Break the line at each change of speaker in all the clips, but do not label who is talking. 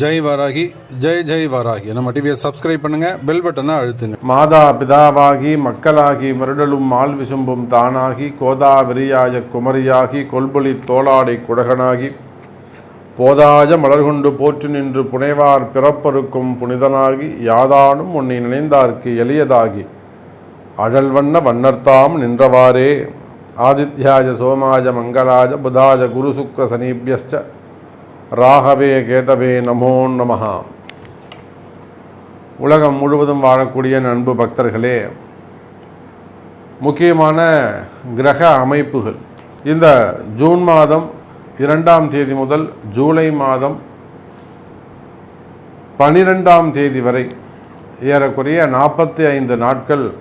ஜெய் வராகி ஜெய் ஜெய் வாராகி. நம்ம டிவியை சப்ஸ்கிரைப் பண்ணுங்க பெல் பட்டனை அழுத்துங்க.
மாதா பிதாவாகி மக்களாகி மருடலும் ஆள் விசும்பும் தானாகி கோதாவரியாய குமரியாகி கொல்பொலி தோளாடை குடகனாகி போதாய மலர்கொண்டு போற்று நின்று புனைவார் பிறப்பருக்கும் புனிதனாகி யாதானும் உன்னை நினைந்தார்க்கு எளியதாகி அழல் வண்ண வண்ணர்த்தாம் நின்றவாறே. ஆதித்யாய சோமாய மங்களாய புதாய குரு சுக்கர சனீபியஸ்ட ராகவே கேதவே நமோ நமஹா. உலகம் முழுவதும் வாழக்கூடிய நண்பு பக்தர்களே முக்கியமான கிரக அமைப்புகள். இந்த ஜூன் மாதம் இரண்டாம் தேதி முதல் ஜூலை மாதம் பனிரெண்டாம் தேதி வரை ஏறக்குறைய நாற்பத்தி ஐந்து நாட்கள்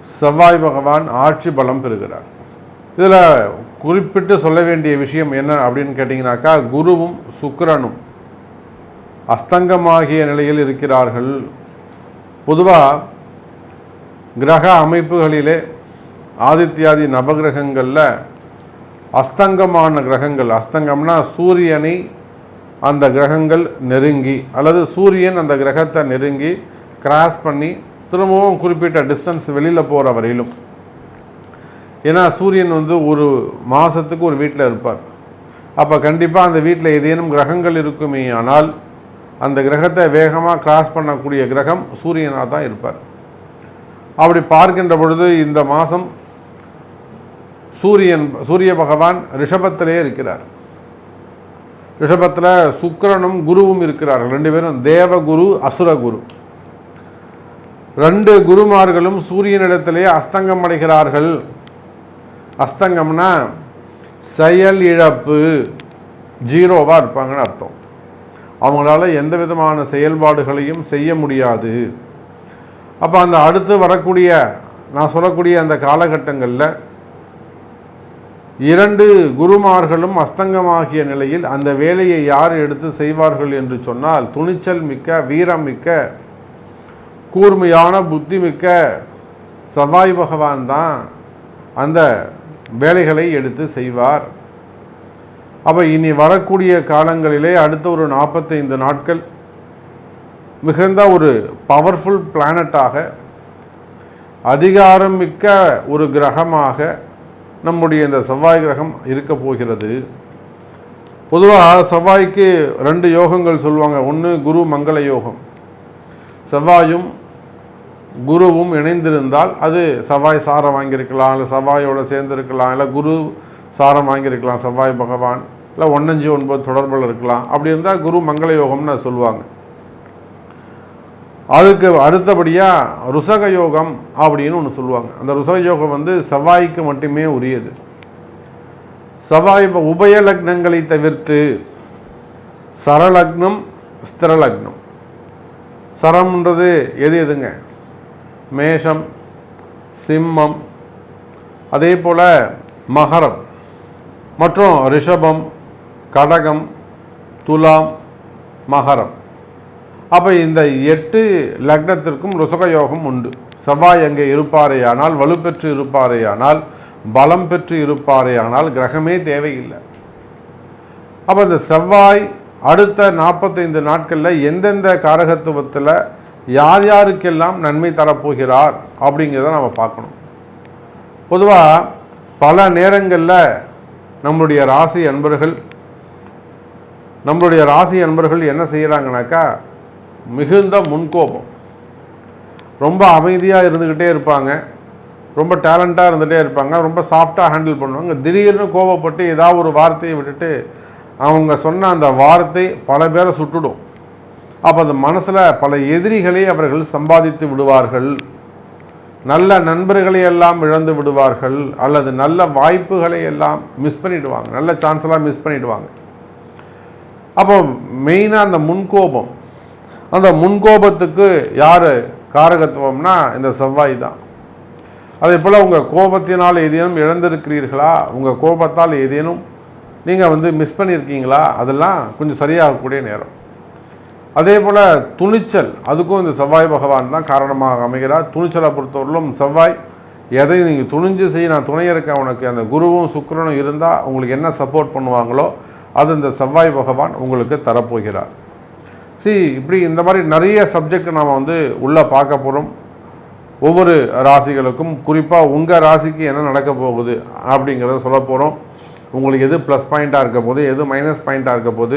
செவ்வாய் பகவான் ஆட்சி பலம் பெறுகிறார். இதில் குறிப்பிட்டு சொல்ல வேண்டிய விஷயம் என்ன அப்படின்னு கேட்டிங்கனாக்கா குருவும் சுக்கரனும் அஸ்தங்கமாகிய நிலையில் இருக்கிறார்கள். பொதுவாக கிரக அமைப்புகளிலே ஆதித்யாதி நவகிரகங்களில் அஸ்தங்கமான கிரகங்கள் அஸ்தங்கம்னா சூரியனை அந்த கிரகங்கள் நெருங்கி அல்லது சூரியன் அந்த கிரகத்தை நெருங்கி கிராஸ் பண்ணி திரும்பவும் குறிப்பிட்ட டிஸ்டன்ஸ் வெளியில் போகிற வரையிலும் ஏன்னா சூரியன் வந்து ஒரு மாதத்துக்கு ஒரு வீட்டில் இருப்பார். அப்போ கண்டிப்பாக அந்த வீட்டில் ஏதேனும் கிரகங்கள் இருக்குமே ஆனால் அந்த கிரகத்தை வேகமாக கிராஸ் பண்ணக்கூடிய கிரகம் சூரியனாக தான் இருப்பார். அப்படி பார்க்கின்ற பொழுது இந்த மாதம் சூரியன் சூரிய பகவான் ரிஷபத்திலே இருக்கிறார். ரிஷபத்தில் சுக்கிரனும் குருவும் இருக்கிறார்கள். ரெண்டு பேரும் தேவகுரு அசுரகுரு. ரெண்டு குருமார்களும் சூரியனிடத்திலே அஸ்தங்கம் அடைகிறார்கள். அஸ்தங்கம்னா செயல் இழப்பு ஜீரோவாக இருப்பாங்கன்னு அர்த்தம். அவங்களால எந்த விதமான செயல்பாடுகளையும் செய்ய முடியாது. அப்போ அந்த அடுத்து வரக்கூடிய நான் சொல்லக்கூடிய அந்த காலகட்டங்களில் இரண்டு குருமார்களும் அஸ்தங்கமாகிய நிலையில் அந்த வேலையை யார் எடுத்து செய்வார்கள் என்று சொன்னால் துணிச்சல் மிக்க வீரம் மிக்க கூர்மையான புத்தி மிக்க செவ்வாய் பகவான் தான் அந்த வேலைகளை எடுத்து செய்வார். அப்போ இனி வரக்கூடிய காலங்களிலே அடுத்த ஒரு நாற்பத்தைந்து நாட்கள் மிகுந்த ஒரு பவர்ஃபுல் பிளானட்டாக அதிகாரம் மிக்க ஒரு கிரகமாக நம்முடைய இந்த செவ்வாய் கிரகம் இருக்க போகிறது. பொதுவாக செவ்வாய்க்கு ரெண்டு யோகங்கள் சொல்லுவாங்க. ஒன்று குரு மங்கள யோகம். செவ்வாயும் குருவும் இணைந்திருந்தால் அது செவ்வாய் சாரம் வாங்கியிருக்கலாம் இல்லை செவ்வாயோடு சேர்ந்துருக்கலாம் இல்லை குரு சாரம் வாங்கியிருக்கலாம் செவ்வாய் பகவான் இல்லை ஒன்னஞ்சு ஒன்பது தொடர்பில் இருக்கலாம். அப்படி இருந்தால் குரு மங்கள யோகம்னு சொல்லுவாங்க. அதுக்கு அடுத்தபடியாக ருசக யோகம் அப்படின்னு ஒன்று சொல்லுவாங்க. அந்த ருசக யோகம் வந்து செவ்வாய்க்கு மட்டுமே உரியது. செவ்வாய் உபய லக்னங்களை தவிர்த்து சரலக்னம் ஸ்திரலக்னம். சரம்ன்றது எது எதுங்க? மேஷம் சிம்மம் அதே போல் மகரம். மற்றும் ரிஷபம் கடகம் துலாம் மகரம். அப்போ இந்த எட்டு லக்னத்திற்கும் ருசக யோகம் உண்டு. செவ்வாய் அங்கே இருப்பாரேயானால் வலுப்பெற்று இருப்பாரேயானால் பலம் பெற்று இருப்பாரேயானால் கிரகமே தேவையில்லை. அப்போ இந்த செவ்வாய் அடுத்த நாற்பத்தைந்து நாட்களில் எந்தெந்த காரகத்துவத்தில் யார் யாருக்கெல்லாம் நன்மை தரப்போகிறார் அப்படிங்கிறத நம்ம பார்க்கணும். பொதுவாக பல நேரங்களில் நம்மளுடைய ராசி அன்பர்கள் நம்மளுடைய ராசி அன்பர்கள் என்ன செய்கிறாங்கனாக்கா மிகுந்த முன்கோபம். ரொம்ப அமைதியாக இருந்துக்கிட்டே இருப்பாங்க. ரொம்ப டேலண்ட்டாக இருந்துகிட்டே இருப்பாங்க. ரொம்ப சாஃப்டாக ஹேண்டில் பண்ணுவாங்க. திடீர்னு கோபப்பட்டு ஏதாவது ஒரு வார்த்தையை விட்டுட்டு அவங்க சொன்ன அந்த வார்த்தை பல பேரை சுட்டுடும். அப்போ அந்த மனசில் பல எதிரிகளை அவர்கள் சம்பாதித்து விடுவார்கள். நல்ல நண்பர்களை எல்லாம் இழந்து விடுவார்கள். அல்லது நல்ல வாய்ப்புகளை எல்லாம் மிஸ் பண்ணிடுவாங்க. நல்ல சான்ஸெல்லாம் மிஸ் பண்ணிடுவாங்க. அப்போ மெயினாக அந்த முன்கோபம். அந்த முன்கோபத்துக்கு யார் காரகத்துவம்னா இந்த செவ்வாய் தான். அதே போல் உங்கள் கோபத்தினால் ஏதேனும் இழந்திருக்கிறீர்களா? உங்கள் கோபத்தால் ஏதேனும் நீங்கள் வந்து மிஸ் பண்ணியிருக்கீங்களா? அதெல்லாம் கொஞ்சம் சரியாகக்கூடிய நேரம். அதே போல் துணிச்சல் அதுக்கும் இந்த செவ்வாய் பகவான் தான் காரணமாக அமைகிறார். துணிச்சலை பொறுத்தவரையிலும் செவ்வாய் எதை நீங்கள் துணிஞ்சு செய்ய நான் துணை இருக்கேன் உனக்கு அந்த குருவும் சுக்கரனும் இருந்தால் உங்களுக்கு என்ன சப்போர்ட் பண்ணுவாங்களோ அது இந்த செவ்வாய் பகவான் உங்களுக்கு தரப்போகிறார். சி இப்படி இந்த மாதிரி நிறைய சப்ஜெக்ட் நாம் வந்து உள்ளே பார்க்க போகிறோம் ஒவ்வொரு ராசிகளுக்கும் குறிப்பாக உங்கள் ராசிக்கு என்ன நடக்க போகுது அப்படிங்கிறத சொல்ல போகிறோம் உங்களுக்கு எது ப்ளஸ் பாயிண்ட்டாக இருக்க போது எது மைனஸ் பாயிண்ட்டாக இருக்க போது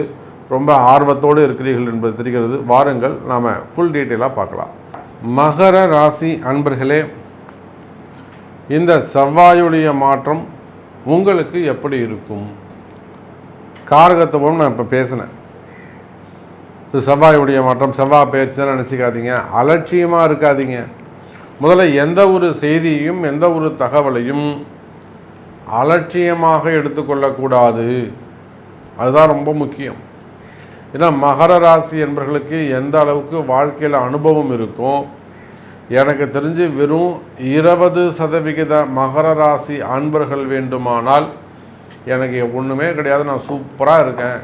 ரொம்ப ஆர்வத்தோடு இருக்கிறீர்கள் என்பது தெரிகிறது. வாருங்கள் நாம் ஃபுல் டீட்டெயிலாக பார்க்கலாம். மகர ராசி அன்பர்களே இந்த செவ்வாயுடைய மாற்றம் உங்களுக்கு எப்படி இருக்கும்? காரகத்துவம் நான் இப்போ பேசினேன். இது செவ்வாயுடைய மாற்றம். செவ்வாய் பயிற்சி தான் நினச்சிக்காதீங்க. அலட்சியமாக இருக்காதீங்க. முதல்ல எந்த ஒரு செய்தியையும் எந்த ஒரு தகவலையும் அலட்சியமாக எடுத்துக்கொள்ளக்கூடாது. அதுதான் ரொம்ப முக்கியம். ஏன்னா மகர ராசி என்பர்களுக்கு எந்த அளவுக்கு வாழ்க்கையில் அனுபவம் இருக்கும் எனக்கு தெரிஞ்சு வெறும் இருபது சதவிகித மகர ராசி அன்பர்கள் வேண்டுமானால் எனக்கு ஒன்றுமே கிடையாது. நான் சூப்பராக இருக்கேன்.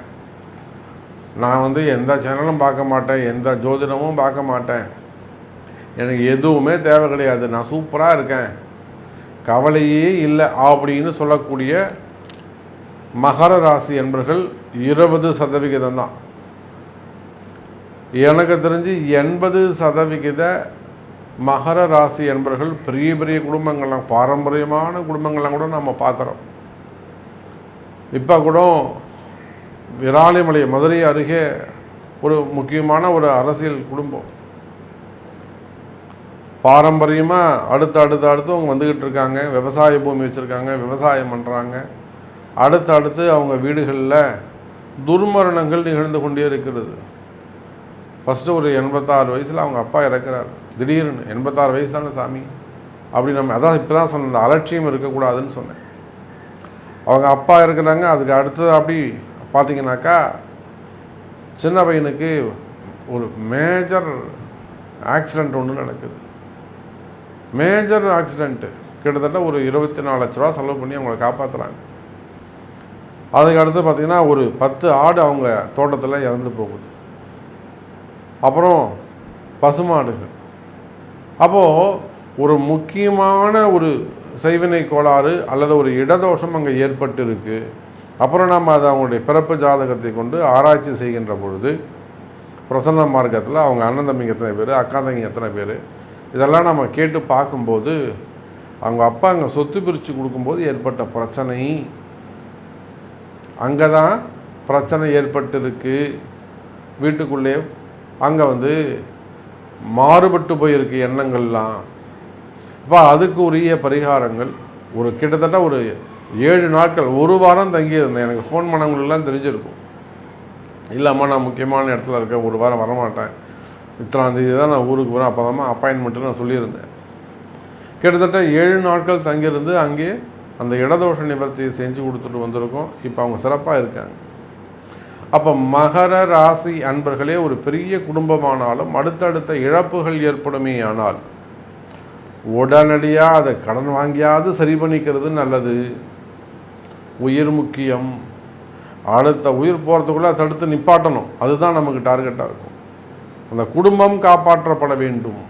நான் வந்து எந்த சேனலும் பார்க்க மாட்டேன். எந்த ஜோதிடமும் பார்க்க மாட்டேன். எனக்கு எதுவுமே தேவை கிடையாது. நான் சூப்பராக இருக்கேன். கவலையே இல்லை அப்படின்னு சொல்லக்கூடிய மகர ராசி என்பர்கள் இருபது சதவிகிதம் தான் எனக்கு தெரிஞ்சு எண்பது சதவிகித மகர ராசி என்பர்கள் பெரிய பெரிய குடும்பங்கள்லாம் பாரம்பரியமான குடும்பங்கள்லாம் கூட நம்ம பார்க்குறோம் இப்போ கூட விராலிமலை மதுரை அருகே ஒரு முக்கியமான ஒரு அரசியல் குடும்பம். பாரம்பரியமாக அடுத்து அடுத்து அடுத்து அவங்க வந்துக்கிட்டு இருக்காங்க. விவசாய பூமி வச்சுருக்காங்க விவசாயம் பண்ணுறாங்க அடுத்து அடுத்து அவங்க வீடுகளில் துர்மரணங்கள் நிகழ்ந்து கொண்டே இருக்கிறது. ஃபஸ்ட்டு ஒரு எண்பத்தாறு வயசில் அவங்க அப்பா இறக்குறாரு. திடீர்னு எண்பத்தாறு வயசு தானே சாமி? அப்படி நம்ம அதான் இப்போ தான் சொன்னேன் அந்த அலட்சியம் இருக்கக்கூடாதுன்னு சொன்னேன். அவங்க அப்பா இருக்கிறாங்க அதுக்கு அடுத்தது அப்படி பார்த்தீங்கன்னாக்கா சின்ன பையனுக்கு ஒரு மேஜர் ஆக்சிடெண்ட் ஒன்று நடக்குது. மேஜர் ஆக்சிடெண்ட்டு கிட்டத்தட்ட ஒரு இருபத்தி நாலு லட்ச ரூபா செலவு பண்ணி அவங்கள காப்பாற்றுறாங்க அதுக்கு அடுத்து பார்த்திங்கன்னா ஒரு பத்து ஆடு அவங்க தோட்டத்தில் இறந்து போகுது. அப்புறம் பசுமாடுகள். அப்போது ஒரு முக்கியமான ஒரு செய்வினை கோளாறு அல்லது ஒரு இடதோஷம் அங்கே ஏற்பட்டு இருக்கு அப்புறம் நம்ம அதை அவங்களுடைய பிறப்பு ஜாதகத்தை கொண்டு ஆராய்ச்சி செய்கின்ற பொழுது பிரசன்ன மார்க்கத்தில் அவங்க அண்ணன் தம்பிங்க எத்தனை பேர் அக்கா தம்பிங்க எத்தனை பேர் இதெல்லாம் நம்ம கேட்டு பார்க்கும்போது அவங்க அப்பா அங்கே சொத்து பிரித்து கொடுக்கும்போது ஏற்பட்ட பிரச்சனை. அங்கே தான் பிரச்சனை ஏற்பட்டிருக்கு. வீட்டுக்குள்ளே அங்கே வந்து மாறுபட்டு போயிருக்கு எண்ணங்கள்லாம். அப்போ அதுக்கு உரிய பரிகாரங்கள் ஒரு கிட்டத்தட்ட ஒரு ஏழு நாட்கள் ஒரு வாரம் தங்கியிருந்தேன். எனக்கு ஃபோன் பண்ணவங்களெல்லாம் தெரிஞ்சிருக்கும். இல்லாமல் நான் முக்கியமான இடத்துல இருக்கேன் ஒரு வாரம் வரமாட்டேன். இத்தனாந்தேதி தான் நான் ஊருக்கு போகிறேன் அப்போ தான் அப்பாயின்மெண்ட்டு நான் சொல்லியிருந்தேன். கிட்டத்தட்ட ஏழு நாட்கள் தங்கியிருந்து அங்கே அந்த இடதோஷ நிவர்த்தியை செஞ்சு கொடுத்துட்டு வந்திருக்கோம். இப்போ அவங்க சிறப்பாக இருக்காங்க. அப்போ மகர ராசி அன்பர்களே ஒரு பெரிய குடும்பமானாலும் அடுத்தடுத்த இழப்புகள் ஏற்படுமே ஆனால் உடனடியாக அதை கடன் வாங்கியாவது சரி பண்ணிக்கிறது நல்லது. உயிர் முக்கியம். அடுத்த உயிர் போகிறதுக்குள்ளே தடுத்து நிப்பாட்டணும். அதுதான் நமக்கு டார்கெட்டாக இருக்கும். அந்த குடும்பம் காப்பாற்றப்பட வேண்டும்.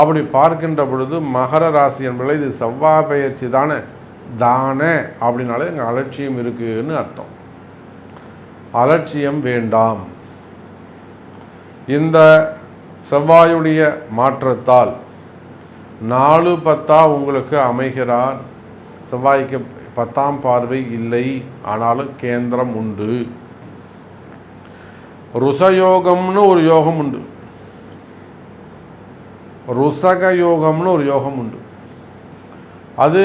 அப்படி பார்க்கின்ற பொழுது மகர ராசி என்பதை இது செவ்வாய் பயிற்சி தானே? தானே அப்படின்னாலே எங்கள் அலட்சியம் இருக்குன்னு அர்த்தம். அலட்சியம் வேண்டாம். இந்த செவ்வாயுடைய மாற்றத்தால் நாலு பத்தா உங்களுக்கு அமைகிறார். செவ்வாய்க்கு பத்தாம் பார்வை இல்லை ஆனாலும் கேந்திரம் உண்டு. ருசயோகம்னு ஒரு யோகம் உண்டு. ருசக யோகம்னு ஒரு யோகம் உண்டு. அது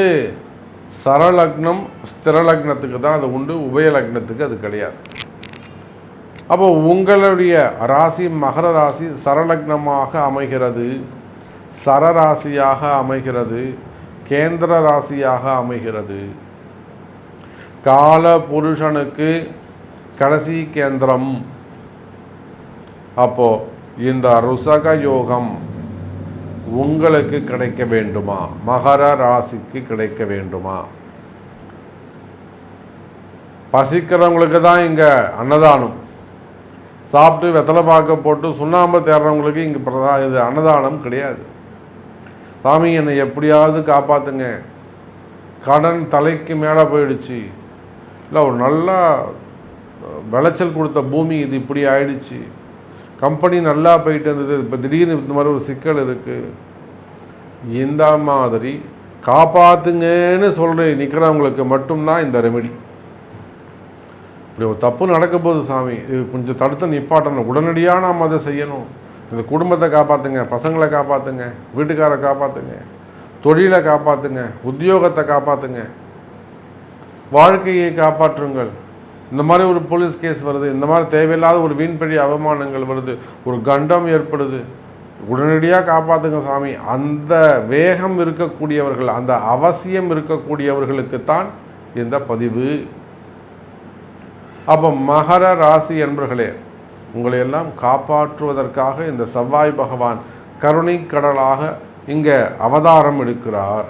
சரலக்னம் ஸ்திரலக்னத்துக்கு தான் அது உண்டு உபயலக்னத்துக்கு அது கிடையாது. அப்போ உங்களுடைய ராசி மகர ராசி சரலக்னமாக அமைகிறது. சரராசியாக அமைகிறது. கேந்திர ராசியாக அமைகிறது. கால புருஷனுக்கு கடைசி கேந்திரம். அப்போ இந்த ருசக யோகம் உங்களுக்கு கிடைக்க வேண்டுமா? மகர ராசிக்கு கிடைக்க வேண்டுமா? பசிக்கிறவங்களுக்கு தான் இங்கே அன்னதானம். சாப்பிட்டு வெத்தலை பாக்க போட்டு சுண்ணாம்பு தேடுறவங்களுக்கு இங்கே பிரதா இது அன்னதானம் கிடையாது. சாமி என்னை எப்படியாவது காப்பாற்றுங்க கடன் தலைக்கு மேலே போயிடுச்சு. இல்லை ஒரு நல்லா விளைச்சல் கொடுத்த பூமி இது இப்படி ஆயிடுச்சு. கம்பெனி நல்லா போயிட்டு இருந்தது. இப்போ திடீர்னு இந்த மாதிரி ஒரு சிக்கல் இருக்குது இந்த மாதிரி காப்பாற்றுங்கன்னு சொல்கிற நிற்கிறவங்களுக்கு மட்டும்தான் இந்த ரெமெடி. இப்படி ஒரு தப்பு நடக்க போகுது சாமி இது கொஞ்சம் தடுத்து நிப்பாட்டணும். உடனடியாக நாம் அதை செய்யணும். இந்த குடும்பத்தை காப்பாற்றுங்க பசங்களை காப்பாற்றுங்க வீட்டுக்காரை காப்பாற்றுங்க தொழிலை காப்பாற்றுங்க உத்தியோகத்தை காப்பாற்றுங்க வாழ்க்கையை காப்பாற்றுங்கள். இந்த மாதிரி ஒரு போலீஸ் கேஸ் வருது இந்த மாதிரி தேவையில்லாத ஒரு வீண்பழி அவமானங்கள் வருது ஒரு கண்டம் ஏற்படுது. உடனடியாக காப்பாற்றுங்க சாமி. அந்த வேகம் இருக்கக்கூடியவர்கள் அந்த அவசியம் இருக்கக்கூடியவர்களுக்குத்தான் இந்த பதிவு அப்போ மகர ராசி என்பர்களே உங்களை எல்லாம் காப்பாற்றுவதற்காக இந்த செவ்வாய் பகவான் கருணை கடலாக இங்கே அவதாரம் எடுக்கிறார்.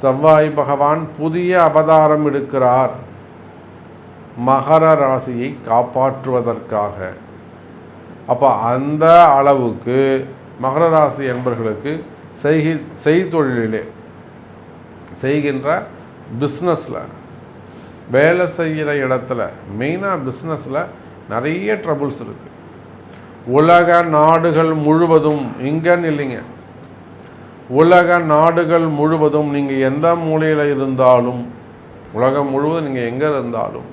செவ்வாய் பகவான் புதிய அவதாரம் எடுக்கிறார். மகர ராசியை காப்பாற்றுவதற்காக. அப்போ அந்த அளவுக்கு மகர ராசி என்பர்களுக்கு செய்கி செய்தொழிலே செய்கின்ற பிஸ்னஸில் வேலை செய்கிற இடத்துல மெயினாக பிஸ்னஸில் நிறைய ட்ரபுள்ஸ் இருக்குது உலக நாடுகள் முழுவதும் இங்கன்னு இல்லைங்க. உலக நாடுகள் முழுவதும் நீங்கள் எந்த மூலையில் இருந்தாலும் உலகம் முழுவதும் நீங்கள் எங்கே இருந்தாலும்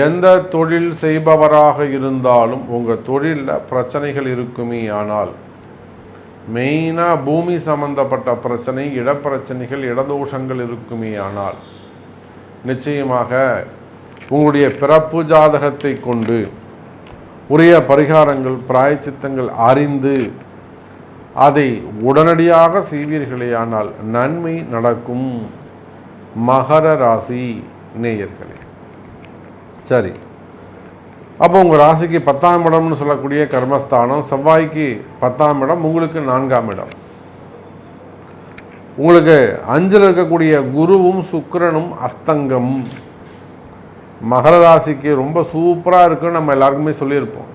எந்த தொழில் செய்பவராக இருந்தாலும் உங்கள் தொழிலில் பிரச்சனைகள் இருக்குமே ஆனால் மெயினாக பூமி சம்பந்தப்பட்ட பிரச்சனை இடப்பிரச்சனைகள் இடதோஷங்கள் இருக்குமே ஆனால் நிச்சயமாக உங்களுடைய பிறப்பு ஜாதகத்தை கொண்டு உரிய பரிகாரங்கள் பிராயச்சித்தங்கள் அறிந்து அதை உடனடியாக செய்வீர்களேயானால் நன்மை நடக்கும். மகர ராசி நேயர்களே. சரி. அப்போ உங்கள் ராசிக்கு பத்தாம் இடம்னு சொல்லக்கூடிய கர்மஸ்தானம் செவ்வாய்க்கு பத்தாம் இடம் உங்களுக்கு நான்காம் இடம். உங்களுக்கு அஞ்சில் இருக்கக்கூடிய குருவும் சுக்கரனும் அஸ்தங்கம். மகர ராசிக்கு ரொம்ப சூப்பராக இருக்குன்னு நம்ம எல்லாருக்குமே சொல்லியிருப்போம்.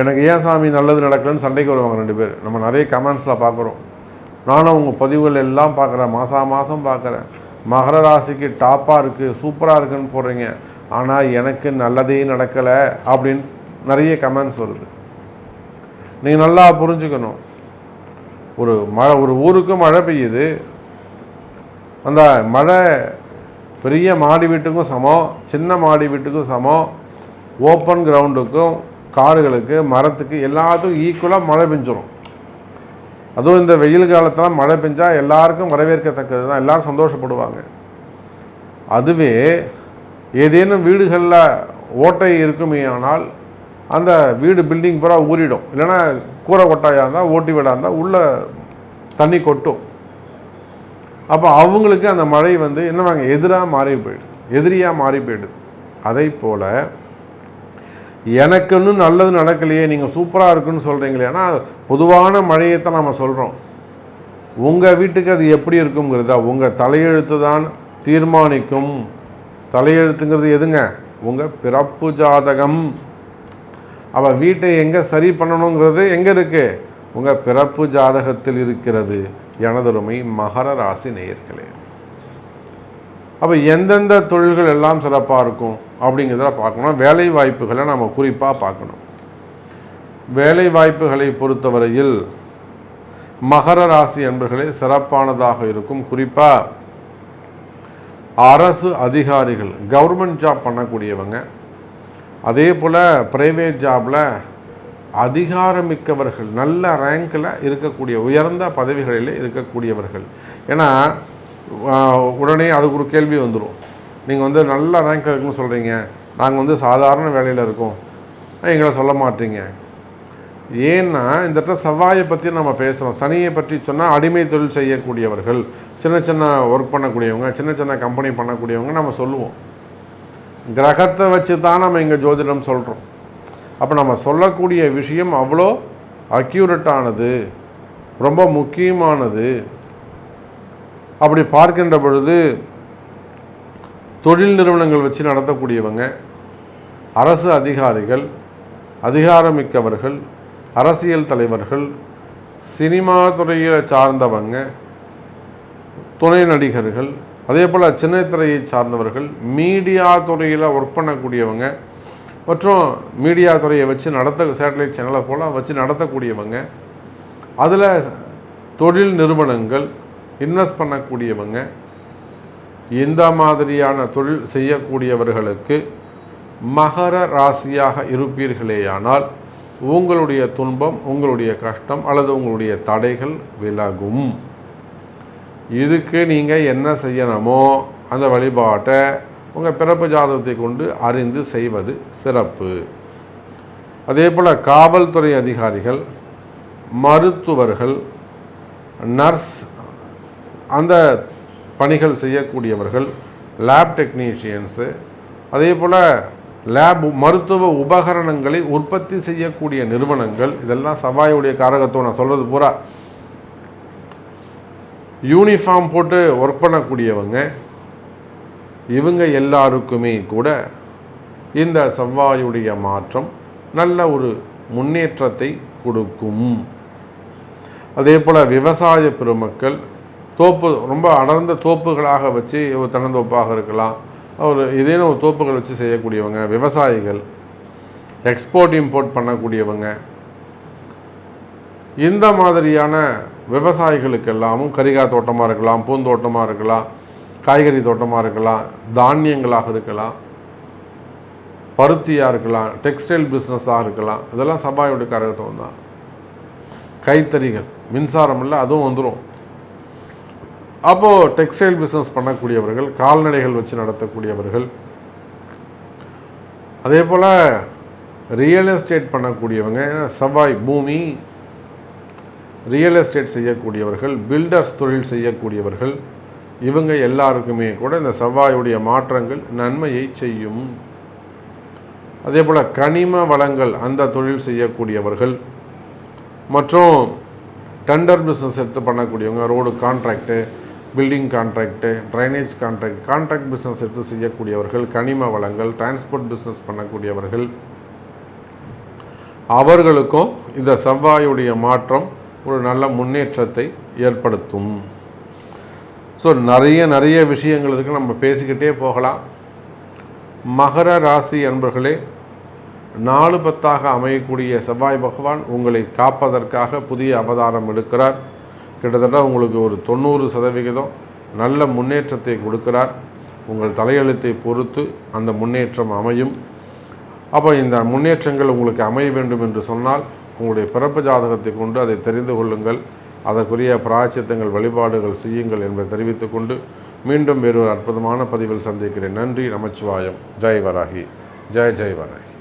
எனக்கு ஏன் சாமி நல்லது நடக்கலன்னு சண்டைக்கு வருவாங்க ரெண்டு பேர். நம்ம நிறைய கமெண்ட்ஸில் பார்க்குறோம். நானும் உங்கள் பதிவுகள் எல்லாம் பார்க்குறேன். மாதம் மாதம் பார்க்குறேன். மகர ராசிக்கு டாப்பாக இருக்குது சூப்பராக இருக்குன்னு போடுறீங்க. ஆனால் எனக்கு நல்லதே நடக்கலை அப்படின்னு நிறைய கமெண்ட்ஸ் வருது. நீங்கள் நல்லா புரிஞ்சுக்கணும். ஒரு மழை ஒரு ஊருக்கு மழை பெய்யுது. அந்த மழை பெரிய மாடி வீட்டுக்கும் சமம் சின்ன மாடி வீட்டுக்கும் சமம் ஓப்பன் கிரவுண்டுக்கும் காடுகளுக்கு மரத்துக்கு எல்லாத்துக்கும் ஈக்குவலாக மழை பெஞ்சிடும் அதுவும் இந்த வெயில் காலத்தில் மழை பெஞ்சால் எல்லாருக்கும் வரவேற்கத்தக்கது தான். எல்லோரும் சந்தோஷப்படுவாங்க. அதுவே ஏதேனும் வீடுகளில் ஓட்டை இருக்குமே ஆனால் அந்த வீடு பில்டிங் பூரா ஊறிடும். இல்லைன்னா கூரை கொட்டாயாக இருந்தால் ஓட்டி வீடாக இருந்தால் உள்ளே தண்ணி கொட்டும். அப்போ அவங்களுக்கு அந்த மழை வந்து என்னவாங்க எதிராக மாறி போயிடுது. எதிரியாக மாறி போயிடுது. அதே போல் எனக்குன்னு நல்லது நடக்கலையே நீங்கள் சூப்பராக இருக்குன்னு சொல்கிறீங்களே ஏன்னா பொதுவான மழையை தான் நம்ம சொல்கிறோம் உங்கள் வீட்டுக்கு அது எப்படி இருக்குங்கிறதா உங்கள் தலையெழுத்து தான் தீர்மானிக்கும். தலையெழுத்துங்கிறது எதுங்க? உங்கள் பிறப்பு ஜாதகம். அவள் வீட்டை எங்கே சரி பண்ணணுங்கிறது எங்கே இருக்குது உங்கள் பிறப்பு ஜாதகத்தில் இருக்கிறது. எனதொருமை மகர ராசி நேயர்களே. அப்போ எந்தெந்த தொழில்கள் எல்லாம் சிறப்பாக இருக்கும் அப்படிங்கிறத பார்க்கணும். வேலை வாய்ப்புகளை நம்ம குறிப்பாக பார்க்கணும். வேலை வாய்ப்புகளை பொறுத்தவரையில் மகர ராசி என்பர்களே சிறப்பானதாக இருக்கும். குறிப்பாக அரசு அதிகாரிகள் கவர்மெண்ட் ஜாப் பண்ணக்கூடியவங்க அதே போல் ப்ரைவேட் ஜாபில் அதிகாரமிக்கவர்கள் நல்ல ரேங்கில் இருக்கக்கூடிய உயர்ந்த பதவிகளில் இருக்கக்கூடியவர்கள். ஏன்னா உடனே அதுக்கு ஒரு கேள்வி வந்துடும் நீங்கள் வந்து நல்ல ரேங்க் இருக்குன்னு சொல்கிறீங்க நாங்கள் வந்து சாதாரண வேலையில் இருக்கோம். எங்களை சொல்ல மாட்டீங்க. ஏன்னா இந்த இடத்துல செவ்வாயை பற்றி நம்ம பேசுகிறோம் சனியை பற்றி சொன்னால் அடிமை தொழில் செய்யக்கூடியவர்கள் சின்ன சின்ன ஒர்க் பண்ணக்கூடியவங்க சின்ன சின்ன கம்பெனி பண்ணக்கூடியவங்க நம்ம சொல்லுவோம். கிரகத்தை வச்சு தான் நம்ம இங்கே ஜோதிடம் சொல்கிறோம் அப்போ நம்ம சொல்லக்கூடிய விஷயம் அவ்வளோ அக்யூரட்டானது ரொம்ப முக்கியமானது. அப்படி பார்க்கின்ற பொழுது தொழில் நிறுவனங்கள் வச்சு நடத்தக்கூடியவங்க அரசு அதிகாரிகள் அதிகாரமிக்கவர்கள் அரசியல் தலைவர்கள் சினிமா துறையை சார்ந்தவங்க துணை நடிகர்கள் அதே போல் சின்னத்திரையை சார்ந்தவர்கள் மீடியா துறையில் ஒர்க் பண்ணக்கூடியவங்க மற்றும் மீடியா துறையை வச்சு நடத்த சேட்டலைட் சேனலை போல் வச்சு நடத்தக்கூடியவங்க அதில் தொழில் நிறுவனங்கள் இன்வெஸ்ட் பண்ணக்கூடியவங்க இந்த மாதிரியான தொழில் செய்யக்கூடியவர்களுக்கு மகர ராசியாக இருப்பீர்களேயானால் உங்களுடைய துன்பம் உங்களுடைய கஷ்டம் அல்லது உங்களுடைய தடைகள் விலகும். இதுக்கு நீங்கள் என்ன செய்யணுமோ அந்த வழிபாட்டை உங்கள் பிறப்பு ஜாதகத்தை கொண்டு அறிந்து செய்வது சிறப்பு. அதே போல் காவல்துறை அதிகாரிகள் மருத்துவர்கள் நர்ஸ் அந்த பணிகள் செய்யக்கூடியவர்கள் லேப் டெக்னீஷியன்ஸு அதே போல் லேப் மருத்துவ உபகரணங்களை உற்பத்தி செய்யக்கூடிய நிறுவனங்கள் இதெல்லாம் சவாயுடைய காரகத்துவம் நான் சொல்கிறது பூரா யூனிஃபார்ம் போட்டு ஒர்க் பண்ணக்கூடியவங்க இவங்க எல்லாருக்குமே கூட இந்த செவ்வாயுடைய மாற்றம் நல்ல ஒரு முன்னேற்றத்தை கொடுக்கும். அதே போல் விவசாய பெருமக்கள் தோப்பு ரொம்ப அடர்ந்த தோப்புகளாக வச்சு ஒரு தென்னந்தோப்பாக இருக்கலாம். ஒரு இதேனும் ஒரு தோப்புகள் வச்சு செய்யக்கூடியவங்க விவசாயிகள் எக்ஸ்போர்ட் இம்போர்ட் பண்ணக்கூடியவங்க இந்த மாதிரியான விவசாயிகளுக்கெல்லாமும் கரிகா தோட்டமாக இருக்கலாம் பூந்தோட்டமாக இருக்கலாம் காய்கறி தோட்டமாக இருக்கலாம் தானியங்களாக இருக்கலாம் பருத்தியாக இருக்கலாம் டெக்ஸ்டைல் பிஸ்னஸாக இருக்கலாம். இதெல்லாம் சபாயோட கரகத்துவம் தான். கைத்தறிகள் மின்சாரம் இல்லை அதுவும் வந்துடும் அப்போது டெக்ஸ்டைல் பிஸ்னஸ் பண்ணக்கூடியவர்கள் கால்நடைகள் வச்சு நடத்தக்கூடியவர்கள் அதே போல் ரியல் எஸ்டேட் பண்ணக்கூடியவங்க செவ்வாய் பூமி ரியல் எஸ்டேட் செய்யக்கூடியவர்கள் பில்டர்ஸ் தொழில் செய்யக்கூடியவர்கள் இவங்க எல்லாருக்குமே கூட இந்த செவ்வாயுடைய மாற்றங்கள் நன்மையை செய்யும். அதே போல் கனிம வளங்கள் அந்த தொழில் செய்யக்கூடியவர்கள் மற்றும் டெண்டர் பிஸ்னஸ் எடுத்து பண்ணக்கூடியவங்க road contract building contract drainage contract contract business எடுத்து செய்யக்கூடியவர்கள் கனிம வளங்கள் டிரான்ஸ்போர்ட் பிஸ்னஸ் பண்ணக்கூடியவர்கள் அவர்களுக்கும் இந்த செவ்வாயுடைய மாற்றம் ஒரு நல்ல முன்னேற்றத்தை ஏற்படுத்தும். ஸோ நிறைய நிறைய விஷயங்கள் இருக்குது நம்ம பேசிக்கிட்டே போகலாம். மகர ராசி அன்பர்களே நாலு பத்தாக அமையக்கூடிய செவ்வாய் பகவான் உங்களை காப்பதற்காக புதிய அவதாரம் எடுக்கிறார். கிட்டத்தட்ட உங்களுக்கு ஒரு தொண்ணூறு சதவிகிதம் நல்ல முன்னேற்றத்தை கொடுக்கிறார். உங்கள் தலையெழுத்தை பொறுத்து அந்த முன்னேற்றம் அமையும். அப்போ இந்த முன்னேற்றங்கள் உங்களுக்கு அமைய வேண்டும் என்று சொன்னால் உங்களுடைய பிறப்பு ஜாதகத்தை கொண்டு அதை தெரிந்து கொள்ளுங்கள். அதற்குரிய பிராய்ச்சித்தங்கள் வழிபாடுகள் செய்யுங்கள் என்பதை தெரிவித்துக்கொண்டு மீண்டும் வேறொரு அற்புதமான பதிவில் சந்திக்கிறேன். நன்றி நமச்சிவாயம். ஜெய் வராகி. ஜெய் ஜெய் வராகி.